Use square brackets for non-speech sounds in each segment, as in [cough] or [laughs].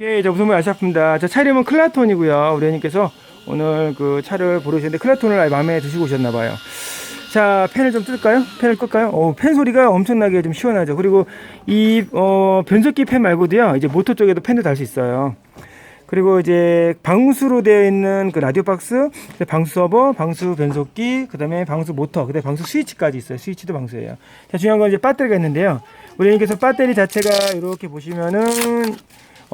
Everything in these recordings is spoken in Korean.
예, 저 무슨 말 아시습니다. 저 차 이름은 클라톤이고요. 우리 형님께서 오늘 그 차를 보러 오셨는데 클라톤을 아예 마음에 드시고 오셨나 봐요. 자, 팬을 좀 뜰까요? 팬을 끌까요? 어, 팬 소리가 엄청나게 좀 시원하죠. 그리고 이 어, 변속기 팬 말고도요. 이제 모터 쪽에도 팬도 달 수 있어요. 그리고 이제 방수로 되어 있는 그 라디오 박스, 방수 서버, 방수 변속기, 그 다음에 방수 모터, 그 다음에 방수 스위치까지 있어요. 스위치도 방수예요. 자, 중요한 건 이제 배터리가 있는데요. 우리 형님께서 배터리 자체가 이렇게 보시면은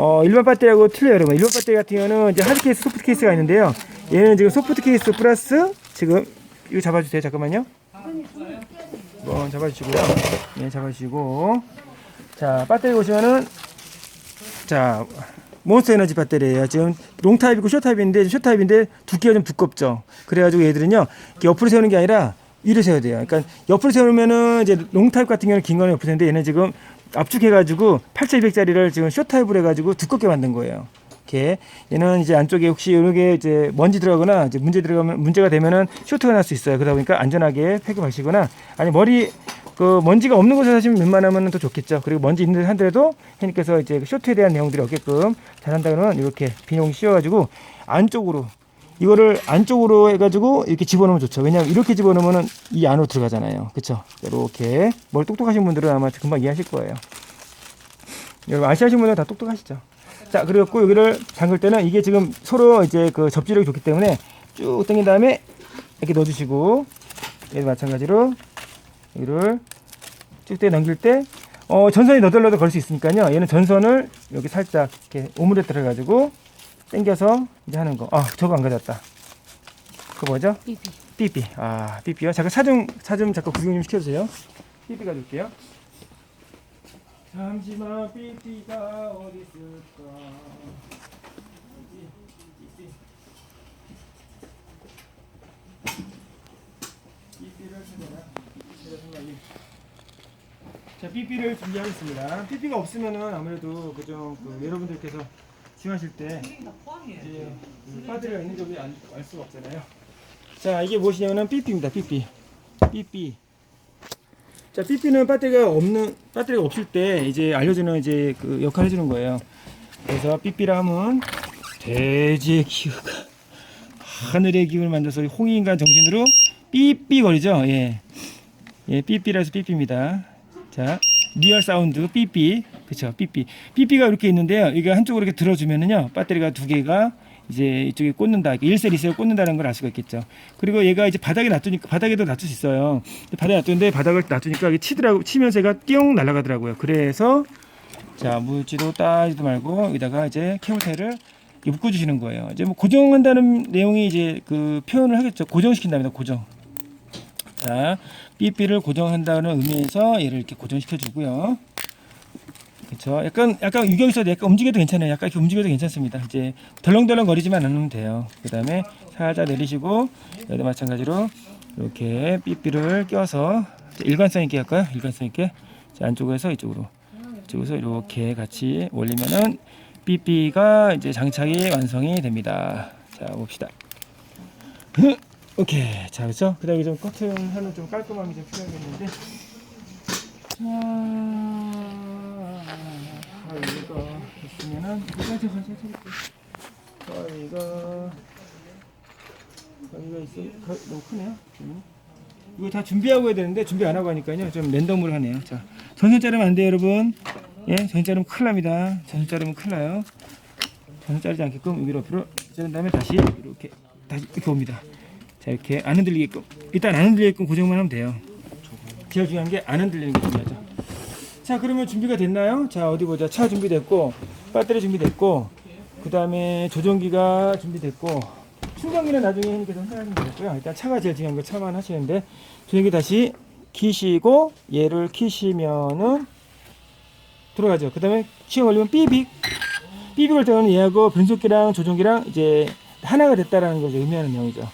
어, 일반 배터리하고 틀려요, 여러분. 일반 배터리 같은 경우는 이제 하드 케이스, 소프트 케이스가 있는데요. 얘는 지금 소프트 케이스 플러스 지금 이거 잡아주세요. 잠깐만요. 한번 잡아주시고요. 네, 잡아주시고. 자, 배터리 보시면은 자, 몬스터 에너지 배터리예요. 지금 롱 타입이고 쇼 타입인데 쇼 타입인데 두께가 좀 두껍죠. 그래가지고 얘들은요 옆으로 세우는 게 아니라 위로 세워야 돼요. 그러니까 옆으로 세우면은 이제 롱 타입 같은 경우는 긴 거는 옆으로 세우는데 얘는 지금 압축해가지고 8200짜리를 지금 쇼 타입으로 해가지고 두껍게 만든 거예요. 이렇게 얘는 이제 안쪽에 혹시 이렇게 이제 먼지 들어가거나 이제 문제 들어가면 문제가 되면은 쇼트가 날 수 있어요. 그러다 보니까 안전하게 팩을 마시거나 아니 머리 그 먼지가 없는 곳에 사시면 웬만하면 더 좋겠죠. 그리고 먼지 있는 데 한데도 해님께서 이제 그 쇼트에 대한 내용들이 없게끔 잘한다 그러면 이렇게 비닐봉 씌워가지고 안쪽으로 이거를 안쪽으로 해가지고 이렇게 집어넣으면 좋죠. 왜냐하면 이렇게 집어넣으면은 이 안으로 들어가잖아요. 그렇죠? 이렇게 뭘 똑똑하신 분들은 아마 금방 이해하실 거예요. 여러분 아시아신 분들은 다 똑똑하시죠. 자, 그리고 여기를 잠글 때는 이게 지금 서로 이제 그 접지력이 좋기 때문에 쭉 당긴 다음에 이렇게 넣어주시고 얘도 마찬가지로 여기를 쭉대 넘길 때 어, 전선이 너덜너덜 걸 수 있으니까요. 얘는 전선을 여기 살짝 이렇게 오므려 들어가지고 당겨서 이제 하는 거. 아, 저거 안 가졌다. 그거 뭐죠? 삐삐. 삐삐. 아, 삐삐요. 잠깐 차좀 차좀 잠깐 구경 좀 시켜주세요. 삐삐 가줄게요. 잠시만 삐삐가 어디 있을까? 삐삐, 삐삐. 삐삐를 찾아라. 찾아라, 생각이. 자, 삐삐를 준비하겠습니다. 삐삐가 없으면은 아무래도 그좀 그 여러분들께서 주행하실 때 이제 그 빠드가 있는 점이 안, 알 수가 없잖아요. 자, 이게 무엇이냐면은 삐삐입니다. 삐삐. 삐삐. 자, 삐삐는 배터리가 없는 배터리가 없을 때 이제 알려주는 이제 그 역할을 해주는 거예요. 그래서 삐삐라 하면 돼지의 기후가 하늘의 기운을 만들어서 홍익인간 정신으로 삐삐거리죠. 예, 예, 삐삐라서 삐삐입니다. 자, 리얼 사운드 삐삐, 그렇죠, 삐삐. 삐삐가 이렇게 있는데요. 이게 한쪽으로 이렇게 들어주면은요, 배터리가 두 개가 이제 이쪽에 꽂는다. 1셀, 2셀 꽂는다는 걸 알 수가 있겠죠. 그리고 얘가 이제 바닥에 놔두니까, 바닥에도 놔둘 수 있어요. 바닥에 놔두는데 바닥을 놔두니까 치더라고, 치면서 얘가 띠용 날아가더라고요. 그래서, 자, 물지도 따지도 말고, 여기다가 이제 케이블타이를 이렇게 묶어 주시는 거예요. 이제 뭐 고정한다는 내용이 이제 그 표현을 하겠죠. 고정시킨답니다. 고정. 자, 삐삐를 고정한다는 의미에서 얘를 이렇게 고정시켜 주고요. 그렇죠. 약간 약간 있어도 약간 움직여도 괜찮아요. 약간 이렇게 움직여도 괜찮습니다. 이제 덜렁덜렁 거리지만 않으면 돼요. 그다음에 살짝 내리시고 여기도 마찬가지로 이렇게 삐삐를 껴서 일관성 있게 할까요? 일관성 있게 자, 안쪽에서 이쪽으로 이쪽에서 이렇게 같이 올리면은 삐삐가 이제 장착이 완성이 됩니다. 자 봅시다. [laughs] 오케이 자 그렇죠? 그다음에 좀 커튼 하는 좀 깔끔함이 좀 필요하겠는데 자 저희가 살짝 살짝 살짝 저희가 저희가 있어 거- 너무 크네요. 지금. 이거 다 준비하고 해야 되는데 준비 안 하고 하니까요. 좀 랜덤으로 하네요. 자 전선 자르면 안 돼요 여러분. 예 전선 자르면 큰일 납니다. 전선 자르면 큰일 나요. 전선 자르지 않게끔 여기로 앞으로 자른 다음에 다시 이렇게 다시 이렇게 옵니다. 자 이렇게 안 흔들리게끔. 일단 안 흔들리게끔 고정만 하면 돼요. 제일 중요한 게 안 흔들리는 게 중요하죠. 자 그러면 준비가 됐나요? 자 어디 보자. 차 준비됐고 배터리 준비됐고 그 다음에 조종기가 준비됐고 충전기는 나중에 형님께서 생각하시면 되겠고요. 일단 차가 제일 중요한 거 차만 하시는데 조종기 다시 키시고 얘를 키시면은 들어가죠. 그 다음에 시험 걸리면 삐빅. 삐빅 걸 때는 얘하고 변속기랑 조종기랑 이제 하나가 됐다라는 거죠. 의미하는 내용이죠.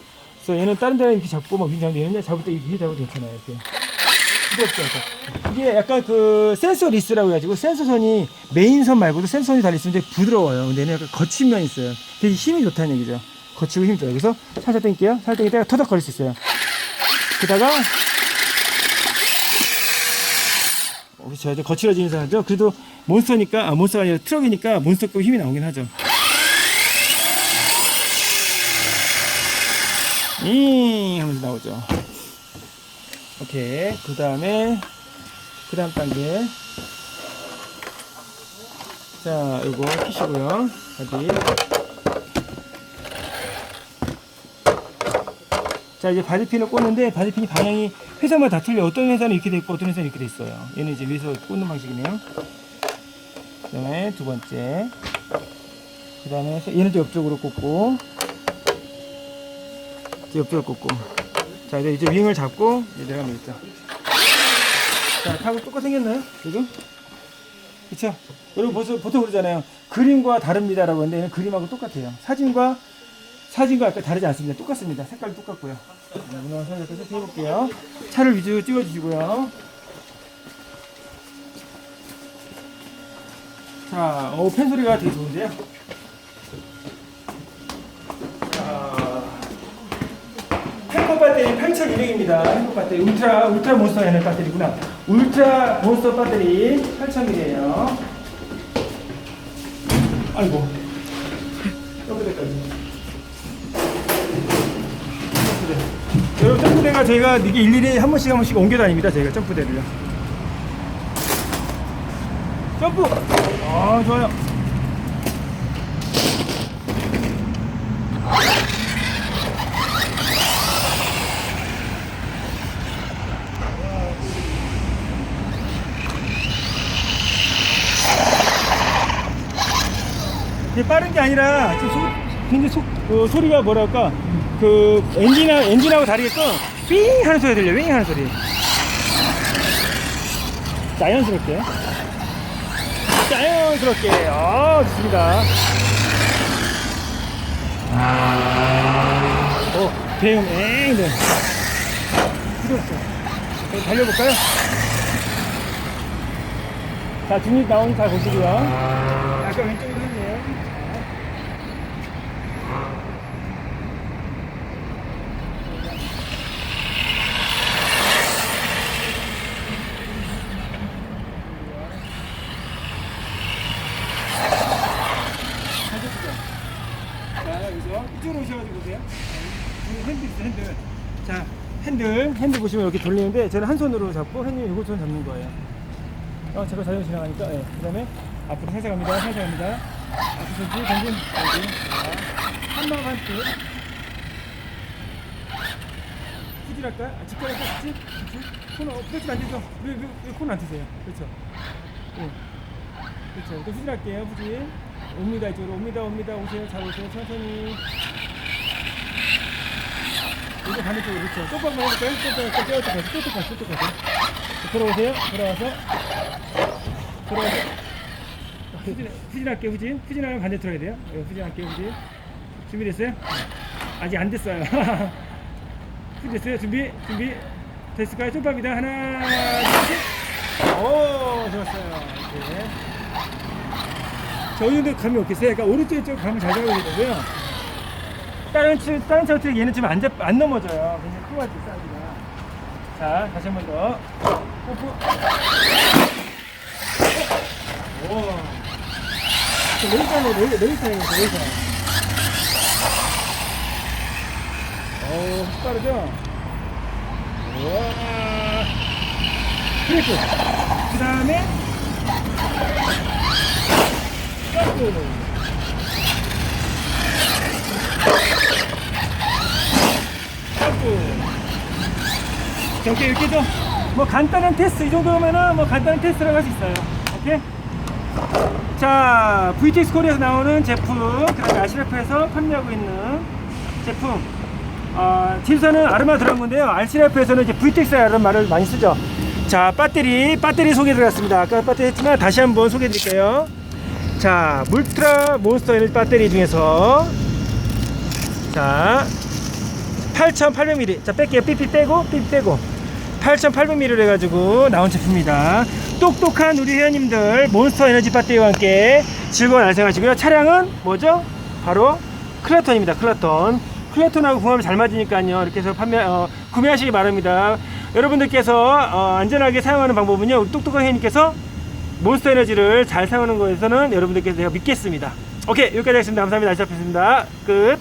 그래서 얘는 다른 데는 이렇게 잡고 막 위장 되는데 잡을 때 이렇게 잡아도 괜찮아요 이렇게 약간. 이게 약간 그 센서 리스라고 해가지고 센서선이 메인선 말고도 센서선이 달려있으면 되게 부드러워요 근데 얘는 약간 거친 면이 있어요 되게 힘이 좋다는 얘기죠 거치고 힘이 좋아요 그래서 살짝 당길게요 살짝 당길 때가 터덕거릴 수 있어요 그다가 그렇죠. 좀 거칠어지면서 하죠. 그래도 몬스터니까, 아, 몬스터가 아니라 트럭이니까 몬스터급 힘이 나오긴 하죠. 이 하면서 나오죠. 오케이. 그 다음에, 그 다음 단계. 자, 이거 키시고요. 어디. 자, 이제 바디핀을 꽂는데, 바디핀이 방향이 회사마다 다 틀려. 어떤 회사는 이렇게 돼 있고, 어떤 회사는 이렇게 돼 있어요. 얘는 이제 위에서 꽂는 방식이네요. 그 다음에 두 번째. 그 다음에 얘는 또 옆쪽으로 꽂고, 옆쪽으로 꽂고. 자, 이제 이제 윙을 잡고, 이제 내려가면 되겠죠. 자, 타고 똑같이 생겼나요? 지금? 그쵸? 여러분 벌써 보통 그러잖아요. 그림과 다릅니다 라고 하는데 얘는 그림하고 똑같아요. 사진과 사진과 아까 다르지 않습니다. 똑같습니다. 색깔 똑같고요. 네, 오늘 선생님 계속 해볼게요. 차를 위주로 찍어주시고요. 자, 어, 펜 소리가 되게 좋은데요. 배터리 8200입니다. 펜커 배터리 울트라 울트라 몬스터 에너 배터리구나. 울트라 몬스터 배터리 8000mAh예요. 아이고. 점프대까지. 점프대. 여러분 점프대가 저희가 이게 일일이 한 번씩 한 번씩 옮겨 다닙니다. 저희가 점프대를요. 점프. 아 좋아요. 빠른 게 아니라 지금 소, 굉장히 소, 어, 소리가 뭐랄까? 그 엔진 엔진하고 다르게끔 삥 하는 소리 들려 윙 하는 소리. 자연스럽게. 자연스럽게. 아 좋습니다. 오 대음 엥 네. 그럼 달려볼까요? 자 중립 나오는 잘 보시고요 약간 왼쪽으 이쪽으로 오셔가지고 보세요. 여기 핸들 있어, 핸들. 자, 핸들, 핸들 보시면 이렇게 돌리는데 저는 한 손으로 잡고 핸들 이거 손 잡는 거예요. 어, 제가 자전거 지나가니까, 예. 그 다음에 앞으로 살살 갑니다, 살살 갑니다. 앞으로 여기. 자, 한방 한 끗. 후질할까? 아, 직관할까? 후질? 후질? 코너, 그렇지 안 되죠? 왜, 왜, 왜 코너 안 트세요? 그렇죠. 예. 그렇죠. 또 후진할게요. 후진. 옵니다. 이쪽으로 옵니다. 옵니다. 오세요. 잘 오세요. 천천히. 이제 반대쪽으로 그렇죠. 똑바로 해볼까요? 떼어서 가서 떼어서 가서 떼어서 가서. 돌아오세요. 돌아와서. 돌아와서. 후진, 후진할게요. 후진. 후진하면 반대 들어야 돼요. 네, 후진할게요. 후진. 준비됐어요? 아직 안 됐어요. [laughs] 준비됐어요? 준비? 준비? 됐을까요? 쪽밥이다. 하나, 둘, 셋. 오, 좋았어요. 이렇게. 저희도 감이 없겠어요. 그러니까 오른쪽 쪽 감을 잘 잡아야 되고요. 다른 차, 다른 차 경우 얘는 지금 안, 잡, 안 넘어져요. 굉장히 할때 사이즈가. 자, 다시 한 번 더. 뽀뽀. 오. 레이사네, 레이, 레이사네, 레이사. 어우, 빠르죠? 우와. 그리고, 그 다음에, 점프. 점프. 이렇게 이렇게죠. 뭐 간단한 테스트 이 정도면은 뭐 간단한 테스트라고 할 수 있어요. 오케이. 자, VTX 코리아에서 나오는 제품, 그 다음에 아시라프에서 판매하고 있는 제품. 아, 진사는 아르마 들어간 건데요. 아시라프에서는 이제 VTX라는 말을 많이 쓰죠. 자, 배터리, 배터리 소개 들어갔습니다. 아까 배터리 했지만 다시 한번 소개해 드릴게요. 자, 물트라 몬스터 에너지 배터리 중에서 자, 8,800ml. 자, 뺄게요. 삐삐 빼고, 삐삐 빼고. 8,800ml 해가지고 나온 제품입니다. 똑똑한 우리 회원님들 몬스터 에너지 배터리와 함께 즐거운 날 생 하시고요. 차량은 뭐죠? 바로 클라톤입니다. 클라톤. 클라톤하고 궁합이 잘 맞으니까요. 이렇게 해서 판매, 어, 구매하시기 바랍니다. 여러분들께서 어, 안전하게 사용하는 방법은요. 우리 똑똑한 회원님께서 몬스터 에너지를 잘 사용하는 거에서는 여러분들께서 제가 믿겠습니다. 오케이 여기까지 하겠습니다. 감사합니다. 다시 뵙겠습니다. 끝.